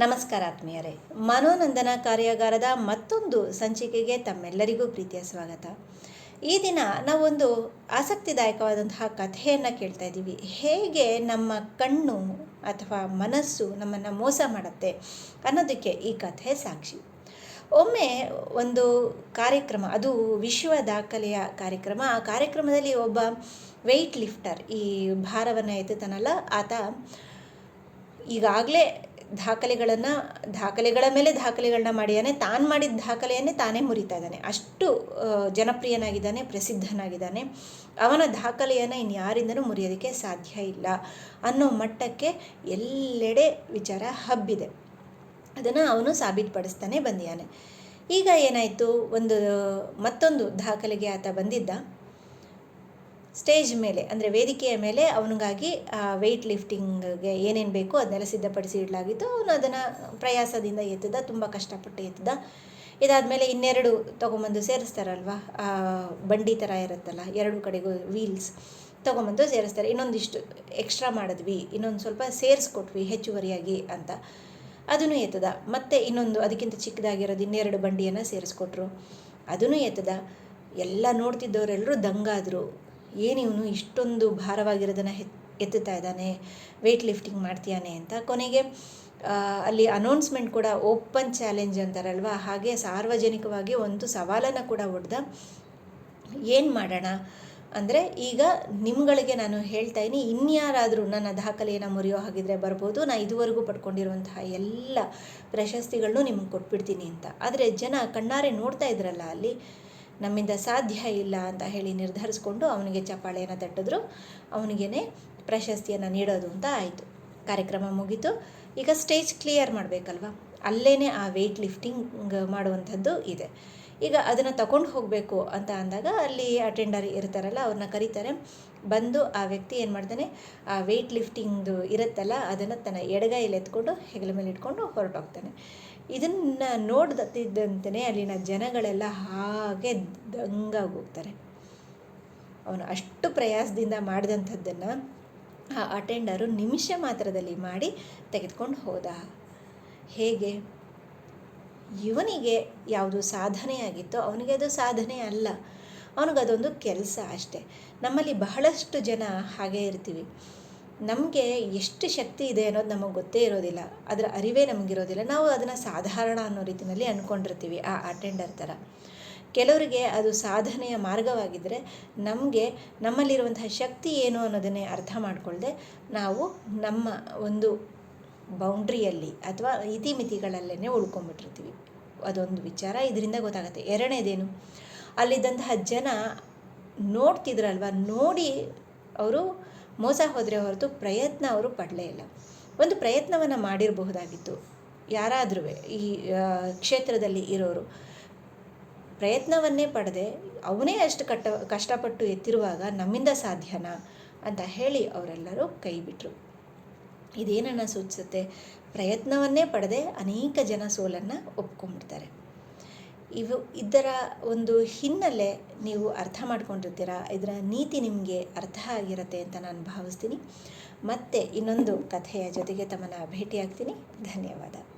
ನಮಸ್ಕಾರ ಆತ್ಮೀಯರೇ. ಮನೋನಂದನ ಕಾರ್ಯಾಗಾರದ ಮತ್ತೊಂದು ಸಂಚಿಕೆಗೆ ತಮ್ಮೆಲ್ಲರಿಗೂ ಪ್ರೀತಿಯ ಸ್ವಾಗತ. ಈ ದಿನ ನಾವೊಂದು ಆಸಕ್ತಿದಾಯಕವಾದಂತಹ ಕಥೆಯನ್ನು ಕೇಳ್ತಾ ಇದ್ದೀವಿ. ಹೇಗೆ ನಮ್ಮ ಕಣ್ಣು ಅಥವಾ ಮನಸ್ಸು ನಮ್ಮನ್ನು ಮೋಸ ಮಾಡುತ್ತೆ ಅನ್ನೋದಕ್ಕೆ ಈ ಕಥೆ ಸಾಕ್ಷಿ. ಒಮ್ಮೆ ಒಂದು ಕಾರ್ಯಕ್ರಮ, ಅದು ವಿಶ್ವ ದಾಖಲೆಯ ಕಾರ್ಯಕ್ರಮ. ಆ ಕಾರ್ಯಕ್ರಮದಲ್ಲಿ ಒಬ್ಬ ವೆಯ್ಟ್ ಲಿಫ್ಟರ್ ಈ ಭಾರವನ್ನು ಎತ್ತುತ್ತಾನಲ್ಲ, ಆತ ಈಗಾಗಲೇ ದಾಖಲೆಗಳನ್ನು, ದಾಖಲೆಗಳ ಮೇಲೆ ದಾಖಲೆಗಳನ್ನ ಮಾಡಿದ್ದಾನೆ ತಾನು ಮಾಡಿದ ದಾಖಲೆಯನ್ನೇ ತಾನೇ ಮುರಿತಾ ಇದ್ದಾನೆ. ಅಷ್ಟು ಜನಪ್ರಿಯನಾಗಿದ್ದಾನೆ, ಪ್ರಸಿದ್ಧನಾಗಿದ್ದಾನೆ. ಅವನ ದಾಖಲೆಯನ್ನು ಇನ್ಯಾರಿಂದನೂ ಮುರಿಯೋದಕ್ಕೆ ಸಾಧ್ಯ ಇಲ್ಲ ಅನ್ನೋ ಮಟ್ಟಕ್ಕೆ ಎಲ್ಲೆಡೆ ವಿಚಾರ ಹಬ್ಬಿದೆ. ಅದನ್ನು ಅವನು ಸಾಬೀತುಪಡಿಸ್ತಾನೆ ಬಂದಿದ್ದಾನೆ. ಈಗ ಏನಾಯಿತು? ಒಂದು, ಮತ್ತೊಂದು ದಾಖಲೆಗೆ ಆತ ಬಂದಿದ್ದ. ಸ್ಟೇಜ್ ಮೇಲೆ, ಅಂದರೆ ವೇದಿಕೆಯ ಮೇಲೆ ಅವನಿಗಾಗಿ ವೆಯ್ಟ್ ಲಿಫ್ಟಿಂಗ್ಗೆ ಏನೇನು ಬೇಕೋ ಅದನ್ನೆಲ್ಲ ಸಿದ್ಧಪಡಿಸಿ ಇಡಲಾಗಿತ್ತು. ಅವನು ಅದನ್ನು ಪ್ರಯಾಸದಿಂದ ಎತ್ತದ, ತುಂಬ ಕಷ್ಟಪಟ್ಟು ಎತ್ತದ. ಇದಾದಮೇಲೆ ಇನ್ನೆರಡು ತೊಗೊಂಬಂದು ಸೇರಿಸ್ತಾರಲ್ವ? ಬಂಡಿ ಥರ ಇರುತ್ತಲ್ಲ, ಎರಡು ಕಡೆಗೂ ವೀಲ್ಸ್ ತೊಗೊಂಬಂದು ಸೇರಿಸ್ತಾರೆ. ಇನ್ನೊಂದಿಷ್ಟು ಎಕ್ಸ್ಟ್ರಾ ಮಾಡಿದ್ವಿ, ಇನ್ನೊಂದು ಸ್ವಲ್ಪ ಸೇರಿಸ್ಕೊಟ್ವಿ ಹೆಚ್ಚುವರಿಯಾಗಿ ಅಂತ. ಅದನ್ನು ಎತ್ತದ. ಮತ್ತೆ ಇನ್ನೊಂದು, ಅದಕ್ಕಿಂತ ಚಿಕ್ಕದಾಗಿರೋದು ಇನ್ನೆರಡು ಬಂಡಿಯನ್ನು ಸೇರಿಸ್ಕೊಟ್ರು. ಅದನ್ನು ಎತ್ತದ. ಎಲ್ಲ ನೋಡ್ತಿದ್ದವರೆಲ್ಲರೂ ದಂಗಾದರು. ಏನಿವನು ಇಷ್ಟೊಂದು ಭಾರವಾಗಿರೋದನ್ನು ಹೆತ್ ಎತ್ತುತ್ತಾ ಇದ್ದಾನೆ ವೆಯ್ಟ್ ಲಿಫ್ಟಿಂಗ್ ಮಾಡ್ತೀಯಾನೆ ಅಂತ ಕೊನೆಗೆ ಅಲ್ಲಿ ಅನೌನ್ಸ್ಮೆಂಟ್ ಕೂಡ ಓಪನ್ ಚಾಲೆಂಜ್ ಅಂತಾರಲ್ವ? ಹಾಗೆ ಸಾರ್ವಜನಿಕವಾಗಿ ಒಂದು ಸವಾಲನ್ನು ಕೂಡ ಹೊಡೆದ, ಏನು ಮಾಡೋಣ? ಅಂದರೆ ಈಗ ನಿಮ್ಗಳಿಗೆ ನಾನು ಹೇಳ್ತಾ ಇದ್ದೀನಿ, ಇನ್ಯಾರಾದರೂ ನನ್ನ ದಾಖಲೆಯನ್ನು ಮುರಿಯೋ ಹಾಗಿದ್ರೆ ಬರ್ಬೋದು ನಾನು ಇದುವರೆಗೂ ಪಡ್ಕೊಂಡಿರುವಂತಹ ಎಲ್ಲ ಪ್ರಶಸ್ತಿಗಳನ್ನು ನಿಮ್ಗೆ ಕೊಟ್ಬಿಡ್ತೀನಿ ಅಂತ. ಆದರೆ ಜನ ಕಣ್ಣಾರೆ ನೋಡ್ತಾ ಇದ್ರಲ್ಲ ಅಲ್ಲಿ ನಮ್ಮಿಂದ ಸಾಧ್ಯ ಇಲ್ಲ ಅಂತ ಹೇಳಿ ನಿರ್ಧರಿಸ್ಕೊಂಡು ಅವನಿಗೆ ಚಪ್ಪಾಳೆಯನ್ನು ತಟ್ಟಿದ್ರು. ಅವನಿಗೇ ಪ್ರಶಸ್ತಿಯನ್ನು ನೀಡೋದು ಅಂತ ಆಯಿತು. ಕಾರ್ಯಕ್ರಮ ಮುಗೀತು. ಈಗ ಸ್ಟೇಜ್ ಕ್ಲಿಯರ್ ಮಾಡಬೇಕಲ್ವ? ಅಲ್ಲೇ ಆ ವೆಯ್ಟ್ ಲಿಫ್ಟಿಂಗ್ ಮಾಡುವಂಥದ್ದು ಇದೆ. ಈಗ ಅದನ್ನು ತಗೊಂಡು ಹೋಗಬೇಕು ಅಂತ ಅಂದಾಗ ಅಲ್ಲಿ ಅಟೆಂಡರ್ ಇರ್ತಾರಲ್ಲ ಅವ್ರನ್ನ ಕರೀತಾರೆ. ಬಂದು ಆ ವ್ಯಕ್ತಿ ಏನು ಮಾಡ್ತಾನೆ, ಆ ವೆಯ್ಟ್ ಲಿಫ್ಟಿಂಗ್ದು ಇರುತ್ತಲ್ಲ, ಅದನ್ನು ತನ್ನ ಎಡಗೈಯಲ್ಲಿ ಎತ್ಕೊಂಡು, ಹೆಗಲ ಮೇಲೆ ಇಟ್ಕೊಂಡು ಹೊರಟೋಗ್ತಾನೆ. ಇದನ್ನು ನೋಡ್ದತ್ತಿದ್ದಂತೆಯೇ ಅಲ್ಲಿನ ಜನಗಳೆಲ್ಲ ಹಾಗೆ ದಂಗಾಗಿ ಹೋಗ್ತಾರೆ ಅವನು ಅಷ್ಟು ಪ್ರಯಾಸದಿಂದ ಮಾಡಿದಂಥದ್ದನ್ನು ಆ ಅಟೆಂಡರು ನಿಮಿಷ ಮಾತ್ರದಲ್ಲಿ ಮಾಡಿ ತೆಗೆದುಕೊಂಡು ಹೋದ. ಹೇಗೆ? ಇವನಿಗೆ ಯಾವುದು ಸಾಧನೆಯಾಗಿತ್ತೋ ಅವನಿಗೆ ಅದು ಸಾಧನೆ ಅಲ್ಲ. ಅವನಿಗದೊಂದು ಕೆಲಸ ಅಷ್ಟೆ. ನಮ್ಮಲ್ಲಿ ಬಹಳಷ್ಟು ಜನ ಹಾಗೆ ಇರ್ತೀವಿ. ನಮಗೆ ಎಷ್ಟು ಶಕ್ತಿ ಇದೆ ಅನ್ನೋದು ನಮಗೆ ಗೊತ್ತೇ ಇರೋದಿಲ್ಲ. ಅದರ ಅರಿವೇ ನಮಗಿರೋದಿಲ್ಲ. ನಾವು ಅದನ್ನು ಸಾಧಾರಣ ಅನ್ನೋ ರೀತಿಯಲ್ಲಿ ಅಂದ್ಕೊಂಡಿರ್ತೀವಿ ಆ ಅಟೆಂಡರ್ ಥರ ಕೆಲವರಿಗೆ ಅದು ಸಾಧನೆಯ ಮಾರ್ಗವಾಗಿದ್ದರೆ ನಮಗೆ ನಮ್ಮಲ್ಲಿರುವಂತಹ ಶಕ್ತಿ ಏನು ಅನ್ನೋದನ್ನೇ ಅರ್ಥ ಮಾಡಿಕೊಳ್ಳದೆ ನಾವು ನಮ್ಮ ಒಂದು ಬೌಂಡ್ರಿಯಲ್ಲಿ ಅಥವಾ ಇತಿಮಿತಿಗಳಲ್ಲೇ ಉಳ್ಕೊಂಡ್ಬಿಟ್ಟಿರ್ತೀವಿ. ಅದೊಂದು ವಿಚಾರ ಇದರಿಂದ ಗೊತ್ತಾಗುತ್ತೆ. ಎರಡನೇದೇನು? ಅಲ್ಲಿದ್ದಂತಹ ಜನ ನೋಡ್ತಿದ್ರಲ್ವ? ನೋಡಿ ಅವರು ಮೋಸ ಹೋದರೆ ಹೊರತು ಪ್ರಯತ್ನ ಅವರು ಪಡಲೇ ಇಲ್ಲ. ಒಂದು ಪ್ರಯತ್ನವನ್ನು ಮಾಡಿರಬಹುದಾಗಿತ್ತು. ಯಾರಾದರೂ ಈ ಕ್ಷೇತ್ರದಲ್ಲಿ ಇರೋರು. ಪ್ರಯತ್ನವನ್ನೇ ಪಡೆದೆ, ಅವನೇ ಅಷ್ಟು ಕಟ್ಟ, ಕಷ್ಟಪಟ್ಟು ಎತ್ತಿರುವಾಗ ನಮ್ಮಿಂದ ಸಾಧ್ಯನಾ ಅಂತ ಹೇಳಿ ಅವರೆಲ್ಲರೂ ಕೈ ಬಿಟ್ಟರು ಇದೇನನ್ನು ಸೂಚಿಸುತ್ತೆ? ಪ್ರಯತ್ನವನ್ನೇ ಪಡೆದೆ ಅನೇಕ ಜನ ಸೋಲನ್ನು ಒಪ್ಕೊಂಡ್ಬಿಡ್ತಾರೆ. ಇವು ಇದರ ಒಂದು ಹಿನ್ನೆಲೆ ನೀವು ಅರ್ಥ ಮಾಡ್ಕೊಂಡಿರ್ತೀರಾ? ಇದರ ನೀತಿ ನಿಮಗೆ ಅರ್ಥ ಆಗಿರುತ್ತೆ ಅಂತ ನಾನು ಭಾವಿಸ್ತೀನಿ. ಮತ್ತೆ ಇನ್ನೊಂದು ಕಥೆಯ ಜೊತೆಗೆ ತಮ್ಮನ್ನು ಭೇಟಿಯಾಗ್ತೀನಿ. ಧನ್ಯವಾದ.